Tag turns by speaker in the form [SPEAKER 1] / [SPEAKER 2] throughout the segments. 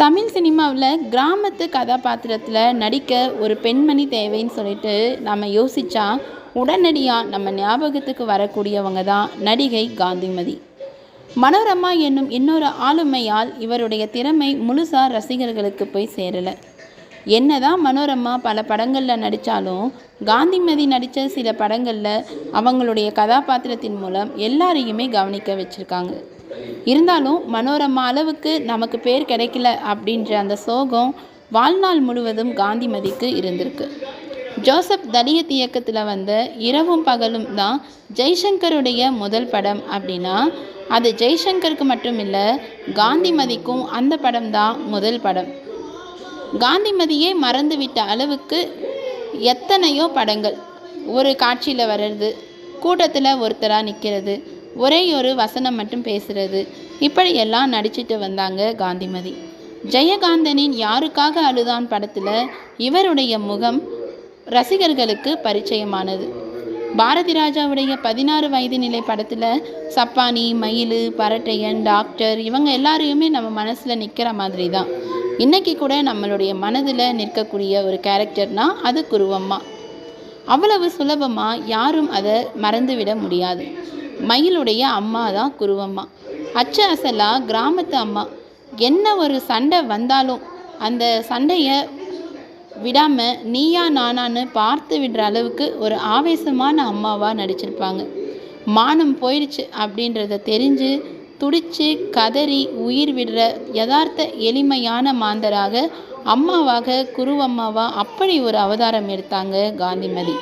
[SPEAKER 1] தமிழ் சினிமாவில் கிராமத்து கதாபாத்திரத்தில் நடிக்க ஒரு பெண்மணி தேவைன்னு சொல்லிட்டு நம்ம யோசித்தா உடனடியாக நம்ம ஞாபகத்துக்கு வரக்கூடியவங்க தான் நடிகை காந்திமதி. மனோரமா என்னும் இன்னொரு ஆளுமையால் இவருடைய திறமை முழுசாக ரசிகர்களுக்கு போய் சேரலை. என்னதான் மனோரமா பல படங்களில் நடித்தாலும் காந்திமதி நடித்த சில படங்களில் அவங்களுடைய கதாபாத்திரத்தின் மூலம் எல்லாரையுமே கவனிக்க வச்சுருக்காங்க. இருந்தாலும் மனோரமா அளவுக்கு நமக்கு பேர் கிடைக்கல அப்படின்ற அந்த சோகம் வாழ்நாள் முழுவதும் காந்திமதிக்கு இருந்திருக்கு. ஜோசப் தலியத் இயக்கத்தில் வந்த இரவும் பகலும் தான் ஜெய்சங்கருடைய முதல் படம் அப்படின்னா அது ஜெய்சங்கருக்கு மட்டும் இல்லை காந்திமதிக்கும் அந்த படம் தான் முதல் படம். காந்திமதியே மறந்துவிட்ட அளவுக்கு எத்தனையோ படங்கள். ஒரு காட்சியில் வர்றது கூட்டத்தில் ஒருத்தராக நிற்கிறது ஒரே ஒரு வசனம் மட்டும் பேசுகிறது இப்படியெல்லாம் நடிச்சிட்டு வந்தாங்க காந்திமதி. ஜெயகாந்தனின் யாருக்காக அழுதான் படத்தில் இவருடைய முகம் ரசிகர்களுக்கு பரிச்சயமானது. பாரதி ராஜாவுடைய பதினாறு வயது நிலை படத்தில் சப்பானி மயில் பரட்டையன் டாக்டர் இவங்க எல்லாரையுமே நம்ம மனசில் நிற்கிற மாதிரி தான் இன்றைக்கி கூட நம்மளுடைய மனதில் நிற்கக்கூடிய ஒரு கேரக்டர்னால் அது குருவம்மா. அவ்வளவு சுலபமாக யாரும் அதை மறந்துவிட முடியாது. மயிலுடைய அம்மா தான் குருவம்மா. அச்ச அசலாக கிராமத்து அம்மா. என்ன ஒரு சண்டை வந்தாலும் அந்த சண்டையை விடாமல் நீயா நானான்னு பார்த்து விடுற அளவுக்கு ஒரு ஆவேசமான அம்மாவாக நடிச்சிருப்பாங்க. மானம் போயிடுச்சு அப்படின்றத தெரிஞ்சு துடிச்சு கதறி உயிர் விடுற யதார்த்த எளிமையான மாந்தராக அம்மாவாக குருவம்மாவாக அப்படி ஒரு அவதாரம் எடுத்தாங்க காந்திமதி.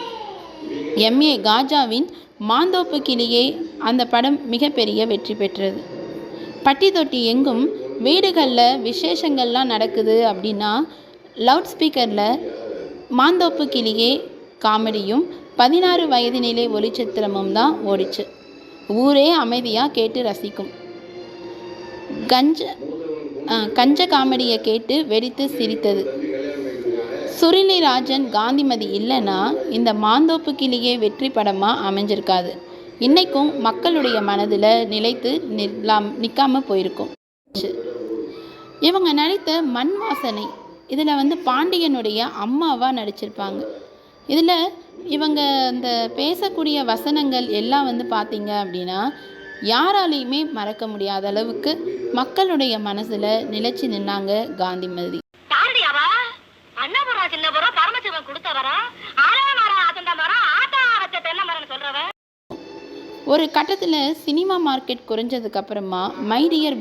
[SPEAKER 1] எம்ஏ காஜாவின் மாந்தோப்பு கிளியே அந்த படம் மிகப்பெரிய வெற்றி பெற்றது. பட்டி தொட்டி எங்கும் வீடுகளில் விசேஷங்கள்லாம் நடக்குது அப்படின்னா லவுட் ஸ்பீக்கரில் மாந்தோப்பு கிளியே காமெடியும் பதினாறு வயதினிலே ஒளிச்சித்திரமும் தான் ஓடிச்சு. ஊரே அமைதியாக கேட்டு ரசிக்கும். கஞ்ச கஞ்ச காமெடியை கேட்டு வெடித்து சிரித்தது. சுரிலி ராஜன் காந்திமதி இல்லைன்னா இந்த மாந்தோப்பு கிளியே வெற்றி படமாக அமைஞ்சிருக்காது. இன்றைக்கும் மக்களுடைய மனதில் நிலைத்து நில்லாம் நிற்காம போயிருக்கும். இவங்க நடித்த மண் வாசனை இதில் வந்து பாண்டியனுடைய அம்மாவாக நடிச்சிருப்பாங்க. இதில் இவங்க இந்த பேசக்கூடிய வசனங்கள் எல்லாம் வந்து பார்த்திங்க அப்படின்னா யாராலையுமே மறக்க முடியாத அளவுக்கு மக்களுடைய மனசில் நிலச்சி நின்னாங்க காந்திமதி. ஒரு கட்டத்தில் சினிமா மார்க்கெட் குறைஞ்சதுக்கு அப்புறமா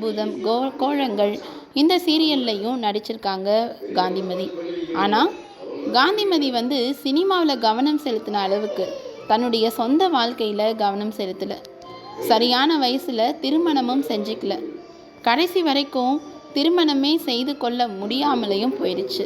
[SPEAKER 1] பூதம் கோ கோழங்கள் இந்த சீரியல்லையும் நடிச்சிருக்காங்க காந்திமதி. ஆனால் காந்திமதி வந்து சினிமாவில் கவனம் செலுத்தின அளவுக்கு தன்னுடைய சொந்த வாழ்க்கையில் கவனம் செலுத்தலை. சரியான வயசில் திருமணமும் செஞ்சுக்கல. கடைசி வரைக்கும் திருமணமே செய்து கொள்ள முடியாமலேயும் போயிடுச்சு.